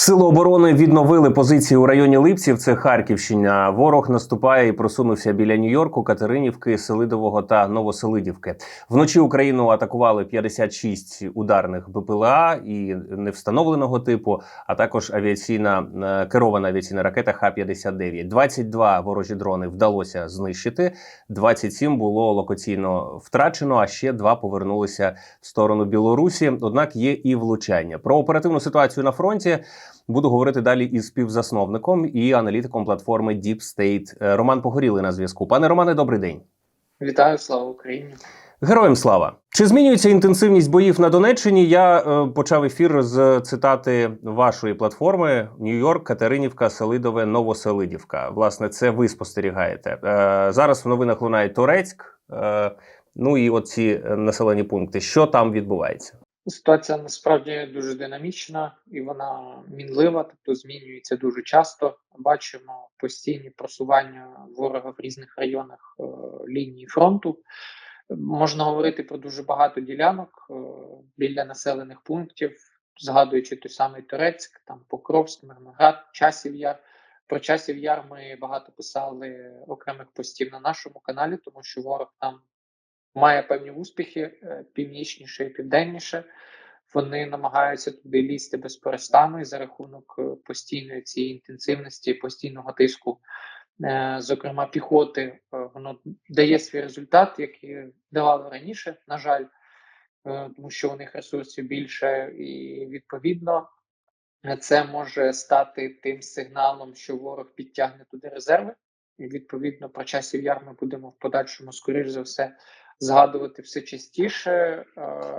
Сили оборони відновили позиції у районі Липців. Це Харківщина. Ворог наступає і просунувся біля Нью-Йорку, Катеринівки, Селидового та Новоселидівки. Вночі Україну атакували 56 ударних БПЛА і невстановленого типу, а також авіаційна е, керована авіаційна ракета Х-59. 22 ворожі дрони вдалося знищити. 27 було локаційно втрачено. А ще два повернулися в сторону Білорусі. Однак є і влучання. Про оперативну ситуацію на фронті буду говорити далі із співзасновником і аналітиком платформи Deep State. Е, Роман Погорілий на зв'язку. Пане Романе, добрий день. Вітаю, слава Україні! Героям слава! Чи змінюється інтенсивність боїв на Донеччині? Я е, почав ефір з цитати вашої платформи: Нью-Йорк, Катеринівка, Селидове, Новоселидівка. Власне, це ви спостерігаєте. Е, зараз в новинах лунає Торецьк. Е, ну і оці населені пункти. Що там відбувається? Ситуація насправді дуже динамічна і вона мінлива, тобто змінюється дуже часто. Бачимо постійні просування ворога в різних районах е, лінії фронту. Можна говорити про дуже багато ділянок е, біля населених пунктів, згадуючи той самий Турецьк, там Покровськ, Мирноград, Часів Яр. Про часів яр ми багато писали окремих постів на нашому каналі, тому що ворог там має певні успіхи е, північніше і південніше. Вони намагаються туди лізти без перестану і за рахунок е, постійної цієї інтенсивності, постійного тиску, е, зокрема піхоти, воно дає свій результат, який давало раніше, на жаль, тому що у них ресурсів більше, і відповідно це може стати тим сигналом, що ворог підтягне туди резерви. І відповідно про часів яр ми будемо в подальшому, скоріш за все, згадувати все частіше, е,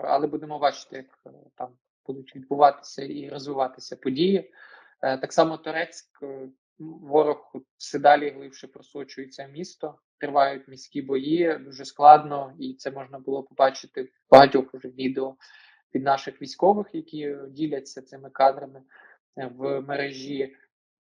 але будемо бачити, як е, там будуть відбуватися і розвиватися події. Е, так само Турецьк ворог все далі глибше просочується місто. Тривають міські бої дуже складно, і це можна було побачити в багатьох уже відео від наших військових, які діляться цими кадрами в мережі.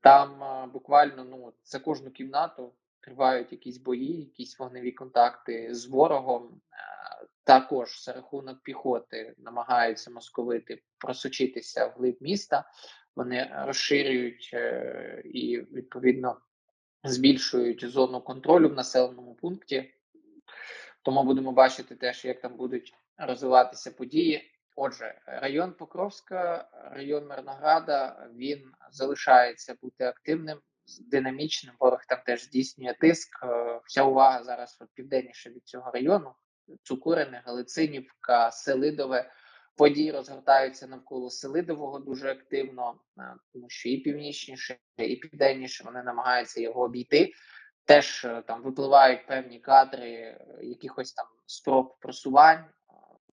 Там буквально ну за кожну кімнату тривають якісь бої, якісь вогневі контакти з ворогом. Е, також за рахунок піхоти намагаються московити просочитися в глиб міста. Вони розширюють е, і відповідно збільшують зону контролю в населеному пункті. Тому будемо бачити теж, як там будуть розвиватися події. Отже, район Покровська, район Мирнограда, він залишається бути активним динамічним. Ворог там теж здійснює тиск. Е, вся увага зараз південніше від цього району. Цукурине, Галицинівка, Селидове. Події розгортаються навколо Селидового дуже активно, е, тому що і північніше, і південніше вони намагаються його обійти. Теж е, там випливають певні кадри якихось там спроб просувань.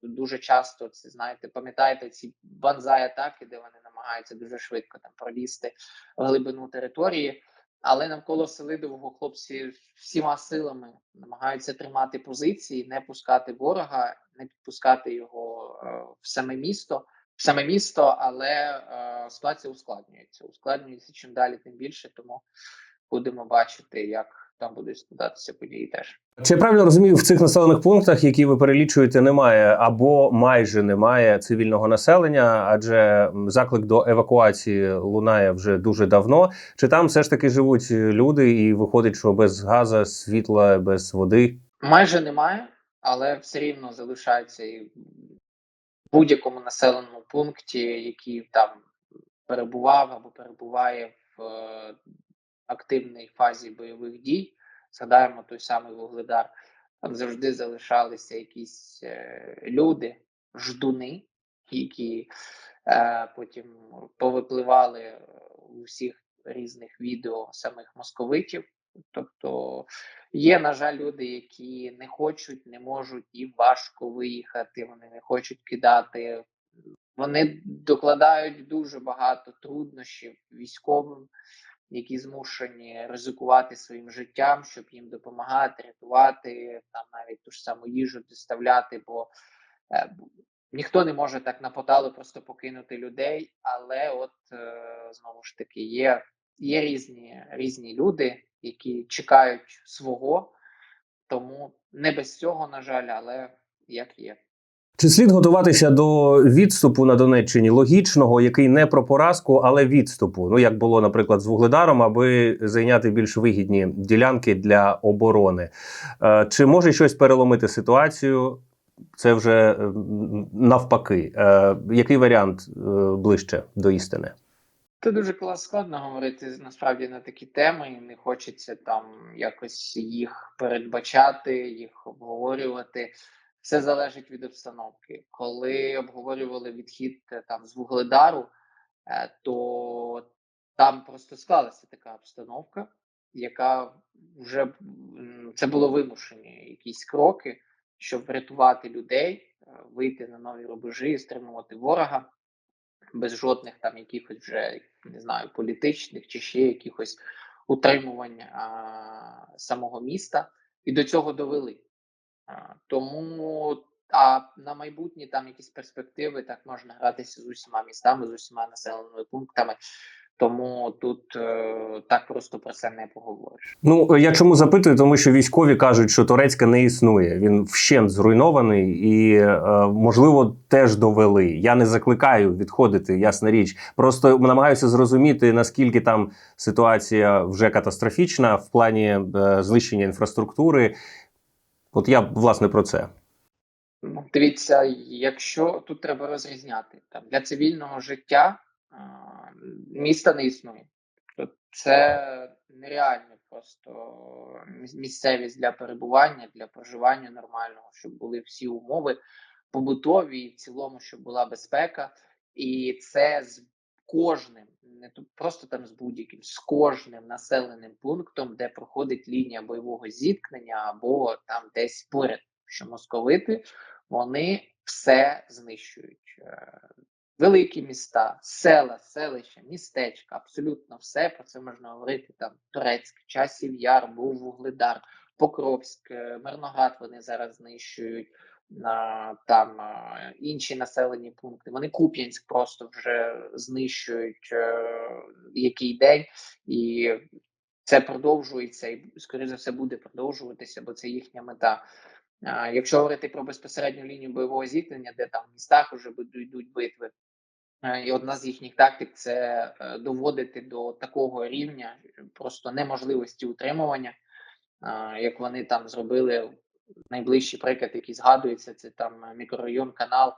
Дуже часто це знаєте, пам'ятаєте ці банзай атаки, де вони намагаються дуже швидко там пролізти в глибину території. Але навколо Селидового хлопці всіма силами намагаються тримати позиції, не пускати ворога, не підпускати його е, в саме місто, в саме місто, але е, ситуація ускладнюється. Ускладнюється чим далі, тим більше. Тому будемо бачити, як там будуть складатися події. Теж чи я правильно розумію, в цих населених пунктах, які ви перелічуєте, немає або майже немає цивільного населення, адже заклик до евакуації лунає вже дуже давно. Чи там все ж таки живуть люди, і виходить, що без газу, світла, без води? Майже немає, але все рівно залишається і в будь-якому населеному пункті, який там перебував або перебуває в активній фазі бойових дій. Згадаємо той самий Вугледар, там завжди залишалися якісь е, люди, ждуни, які е, потім повипливали у всіх різних відео самих московитів. Тобто є, на жаль, люди, які не хочуть, не можуть, їм важко виїхати, вони не хочуть кидати. Вони докладають дуже багато труднощів військовим які змушені ризикувати своїм життям, щоб їм допомагати, рятувати там навіть ту ж саму їжу доставляти, бо е, ніхто не може так на просто покинути людей. Але от е, знову ж таки є є різні, різні люди, які чекають свого, тому не без цього, на жаль, але як є. Чи слід готуватися до відступу на Донеччині логічного, який не про поразку, але відступу? Ну як було, наприклад, з Вугледаром, аби зайняти більш вигідні ділянки для оборони? Е, Чи може щось переломити ситуацію? Це вже е, навпаки. Е, Який варіант ближче до істини? Це дуже складно говорити насправді на такі теми, і не хочеться там якось їх передбачати, їх обговорювати. Все залежить від обстановки. Коли обговорювали відхід е, там з Вугледару, е, то там просто склалася така обстановка, яка вже це було вимушені якісь кроки, щоб врятувати людей, е, вийти на нові рубежі, стримувати ворога без жодних там якихось вже не знаю політичних чи ще якихось утримувань а, самого міста, і до цього довели. Тому а на майбутнє там якісь перспективи так можна гратися з усіма містами, з усіма населеними пунктами. Тому тут е, так просто про це не поговориш. Ну я чому запитую? Тому що військові кажуть, що Турецька не існує. Він вщент зруйнований і е, можливо теж довели. Я не закликаю відходити, ясна річ. Просто намагаюся зрозуміти наскільки там ситуація вже катастрофічна в плані е, знищення інфраструктури. От я власне про це. Дивіться, якщо тут треба розрізняти там для цивільного життя а, міста не існує. Тобто це нереально просто місцевість для перебування, для проживання нормального, щоб були всі умови побутові, і в цілому, щоб була безпека. І це з кожним, не тут просто там з будь-яким, з кожним населеним пунктом, де проходить лінія бойового зіткнення, або там десь поряд, що московити вони все знищують. Е, Великі міста, села, селища, містечка, абсолютно все про це можна говорити. Там Турецьк, Часів Яр, був Вугледар, Покровськ, е, Мирноград вони зараз знищують. Там інші населені пункти. Вони Куп'янськ просто вже знищують е, який день, і це продовжується, і скоріше за все буде продовжуватися, бо це їхня мета. Якщо говорити про безпосередню лінію бойового зіткнення, де там в містах вже йдуть битви, е, і одна з їхніх тактик це е, доводити до такого рівня просто неможливості утримування, як вони там зробили найближчий приклад, який згадується, це там е, мікрорайон канал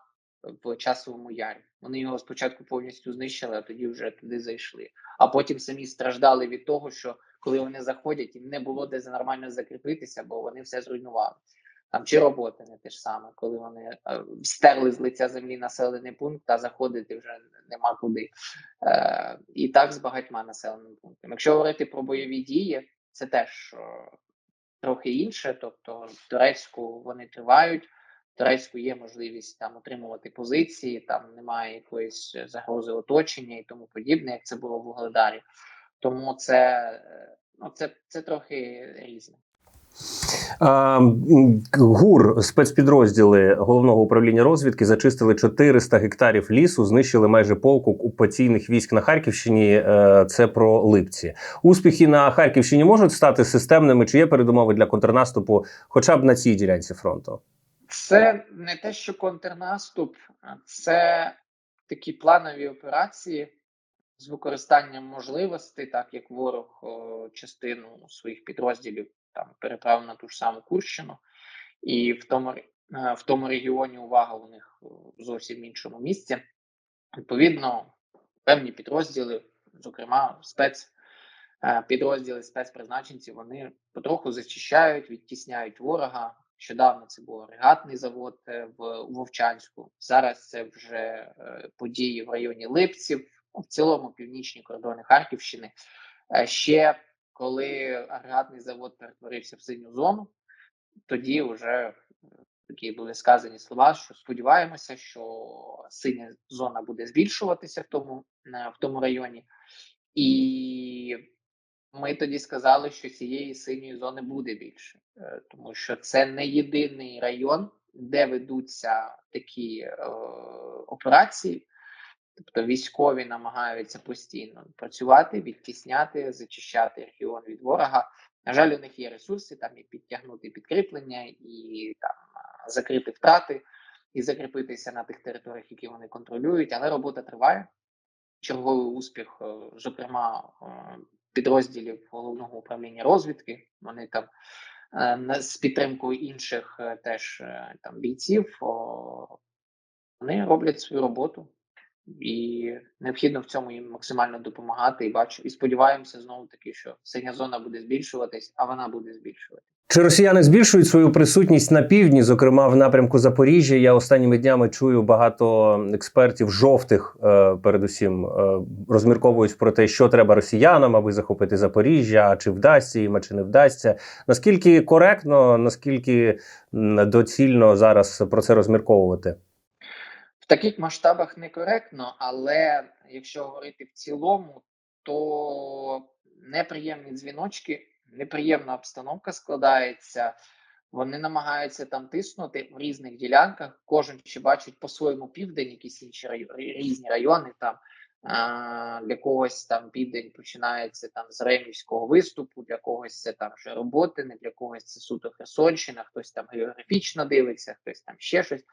в часовому ярі. Вони його спочатку повністю знищили, а тоді вже туди зайшли. А потім самі страждали від того, що коли вони заходять, їм не було де нормально закріпитися, бо вони все зруйнували. Там чи роботи не те ж саме, коли вони е, стерли з лиця землі населений пункт, а заходити вже нема куди. Е, і так з багатьма населеними пунктами. Якщо говорити про бойові дії, це теж е, трохи інше. Тобто, в Турецьку вони тривають. В Турецьку є можливість там отримувати позиції, там немає якоїсь загрози оточення і тому подібне, як це було в Угледарі. Тому це, е, ну, це, це трохи різне. Е, ГУР спецпідрозділи головного управління розвідки зачистили 400 гектарів лісу, знищили майже полк окупаційних військ на Харківщині. Е, Це про Липці. Успіхи на Харківщині можуть стати системними. Чи є передумови для контрнаступу, хоча б на цій ділянці фронту? Це не те, що контрнаступ, це такі планові операції з використанням можливостей, так як ворог частину своїх підрозділів там переправив на ту ж саму Курщину, і в тому, е, в тому регіоні увага у них о, в зовсім іншому місці. Відповідно, певні підрозділи, зокрема спец е, підрозділи спецпризначенців, вони потроху зачищають, відтісняють ворога. Щодавно це був регатний завод е, в Вовчанську. Зараз це вже е, події в районі Липців, ну, в цілому північні кордони Харківщини. Е, Ще коли агрегатний завод перетворився в синю зону, тоді вже е, такі були сказані слова, що сподіваємося, що синя зона буде збільшуватися в тому, е, в тому районі. І ми тоді сказали, що цієї синьої зони буде більше, Е, тому що це не єдиний район, де ведуться такі е, операції. Тобто військові намагаються постійно працювати, відтісняти, зачищати регіон від ворога. На жаль, у них є ресурси, там і підтягнути підкріплення, і там закрити втрати. і закріпитися на тих територіях, які вони контролюють, але робота триває. Черговий успіх, е, зокрема, е, підрозділів головного управління розвідки. Вони там е, з підтримкою інших теж там бійців. Вони роблять свою роботу, і необхідно в цьому їм максимально допомагати. І бачу, і сподіваємося знову таки, що синя зона буде збільшуватись, а вона буде збільшуватись. Чи росіяни збільшують свою присутність на півдні, зокрема в напрямку Запоріжжя? Я останніми днями чую багато експертів жовтих, е, передусім, е, розмірковують про те, що треба росіянам, аби захопити Запоріжжя, чи вдасться їм, а чи не вдасться. Наскільки коректно, наскільки доцільно зараз про це розмірковувати? Таких масштабах некоректно, але якщо говорити в цілому, то неприємні дзвіночки, неприємна обстановка складається. Вони намагаються там тиснути в різних ділянках. Кожен ще бачить по-своєму південь, якісь інші райони, різні райони. Там для когось там південь починається там з Ремівського виступу, для когось це там вже Роботине, для когось це суто Херсонщина, хтось там географічно дивиться, хтось там ще щось.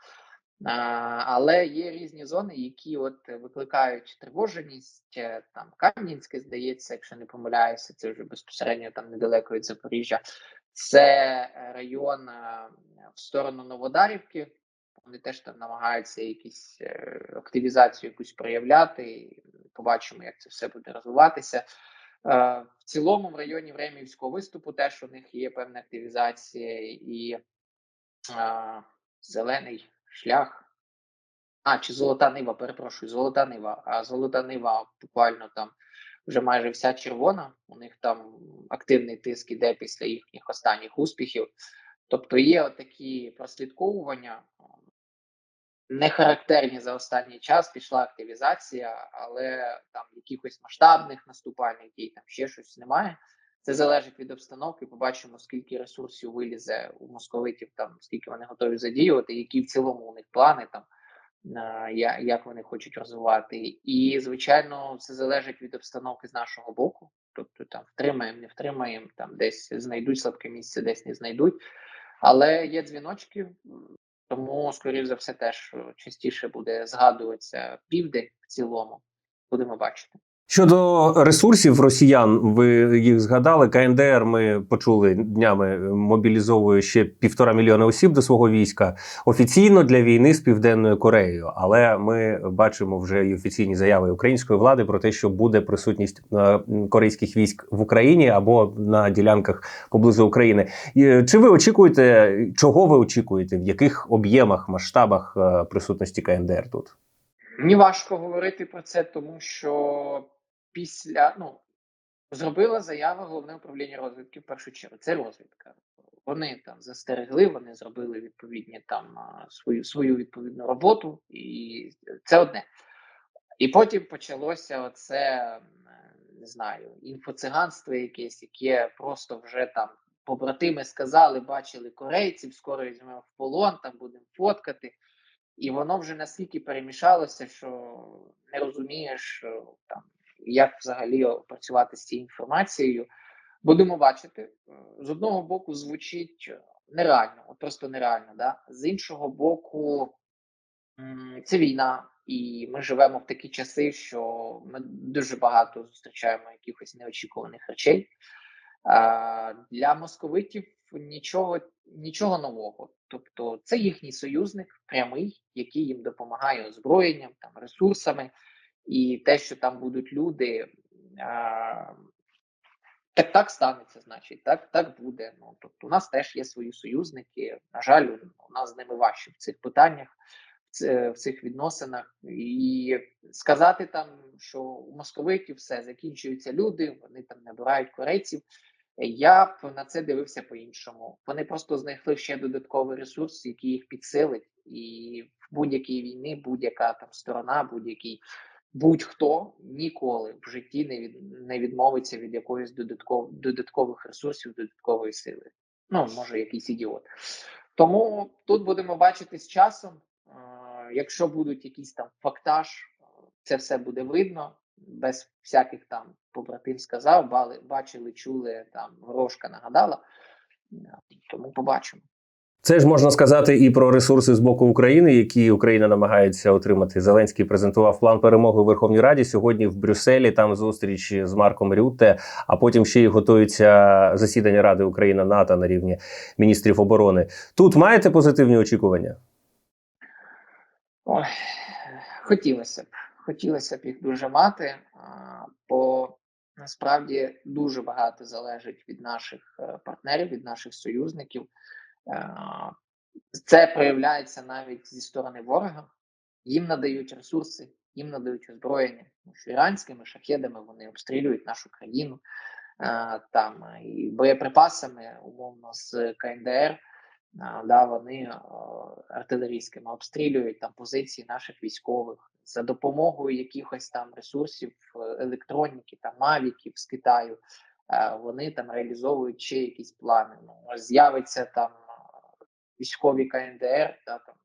Але є різні зони, які от викликають тривоженість. Е, Там Кам'янське, здається, якщо не помиляюся, це вже безпосередньо там недалеко від Запоріжжя. Це е, район е, в сторону Новодарівки. Вони теж там намагаються якісь е, активізацію якусь проявляти. Побачимо, як це все буде розвиватися. Е, В цілому, в районі Времівського виступу теж у них є певна активізація і е, зелений шлях. А, чи золота нива, перепрошую, золота нива. А золота нива буквально там вже майже вся червона. У них там активний тиск іде після їхніх останніх успіхів. Тобто є такі прослідковування, не характерні за останній час. Пішла активізація, але там якихось масштабних наступальних дій, там ще щось немає. Це залежить від обстановки. Побачимо, скільки ресурсів вилізе у московитів, там скільки вони готові задіювати, які в цілому у них плани там. Як вони хочуть розвивати, і звичайно, це залежить від обстановки з нашого боку. Тобто там втримаємо, не втримаємо, там десь знайдуть слабке місце, десь не знайдуть. Але є дзвіночки, тому, скоріш за все, теж е, частіше буде згадуватися південь в цілому. Будемо бачити. Щодо ресурсів росіян, ви їх згадали. КНДР ми почули днями мобілізовує ще півтора мільйона осіб до свого війська офіційно для війни з південною Кореєю. Але ми бачимо вже і офіційні заяви української влади про те, що буде присутність е, корейських військ в Україні або на ділянках поблизу України. Чи ви очікуєте, чого ви очікуєте? В яких об'ємах, масштабах е, присутності КНДР тут? Мені важко говорити про це, тому що після ну зробила заява головне управління розвідки в першу чергу. Це розвідка. Вони там застерегли, вони зробили відповідні там свою свою відповідну роботу, і це одне. І потім почалося оце не знаю, інфоциганство якесь, яке просто вже там побратими сказали, бачили корейців, скоро візьмемо в полон, там будемо фоткати. І воно вже настільки перемішалося, що не розумієш там, як взагалі працювати з цією інформацією. Будемо бачити. З одного боку, звучить нереально, просто нереально. Да? З іншого боку, це війна, і ми живемо в такі часи, що ми дуже багато зустрічаємо якихось неочікуваних речей. Для московитів нічого, нічого нового. Тобто, це їхній союзник прямий, який їм допомагає озброєнням, там ресурсами, і те, що там будуть люди. Так так станеться, значить, так так буде. Ну тобто, у нас теж є свої союзники. На жаль, у нас з ними важче в цих питаннях, в в цих відносинах. І сказати там, що у московитів все закінчуються люди, вони там набирають корейців. Я б на це дивився по-іншому. Вони просто знайшли ще додатковий ресурс, який їх підсилить, і в будь-якій війні, будь-яка там сторона, будь-який будь-хто ніколи в житті не від не відмовиться від якоїсь додатков, додаткових ресурсів, додаткової сили. Ну, може, якийсь ідіот. Тому тут будемо бачити з часом. Якщо будуть якісь там фактаж, це все буде видно, без всяких там побратим сказав, бали, бачили, чули там горошка нагадала. Тому побачимо. Це ж можна сказати і про ресурси з боку України, які Україна намагається отримати. Зеленський презентував план перемоги у Верховній Раді сьогодні в Брюсселі. Там зустріч з Марком Рютте. А потім ще й готується засідання Ради Україна НАТО на рівні міністрів оборони. Тут маєте позитивні очікування? Ой, хотілося б. Хотілося б їх дуже мати, бо насправді дуже багато залежить від наших е, партнерів, від наших союзників. Е, Це проявляється навіть зі сторони ворога. Їм надають ресурси, їм надають озброєння. Тому що іранськими шахедами вони обстрілюють нашу країну е, там і боєприпасами, умовно, з КНДР. Да, вони е, артилерійськими обстрілюють там позиції наших військових за допомогою якихось там ресурсів е, електроніки, там мавіків з Китаю. е, Вони там реалізовують ще якісь плани. Ну, з'явиться там е, військові КНДР, да, там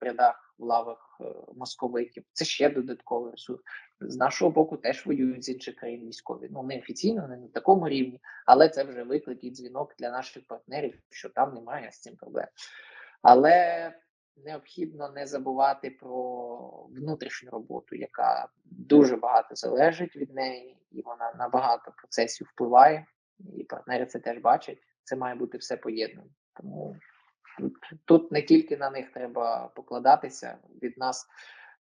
в рядах в лавах е, московитів. Це ще додатковий ресурс. З нашого боку теж воюють з інших країн військові. Ну не офіційно, не на такому рівні, але це вже виклик і дзвінок для наших партнерів, що там немає з цим проблем. Але необхідно не забувати про внутрішню роботу, яка дуже багато залежить від неї, і вона на багато процесів впливає. І партнери це теж бачать. Це має бути все поєднано. Тому тут, не тільки на них треба покладатися, від нас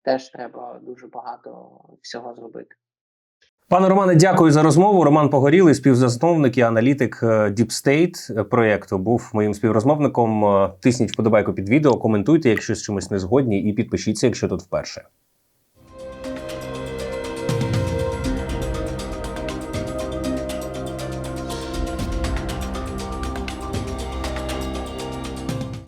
теж треба дуже багато всього зробити. Пане Романе, дякую за розмову. Роман Погорілий, співзасновник і аналітик е, Deep State проєкту, був моїм співрозмовником. Е, Тисніть вподобайку під відео, коментуйте, якщо з чимось не згодні, і підпишіться, якщо тут вперше.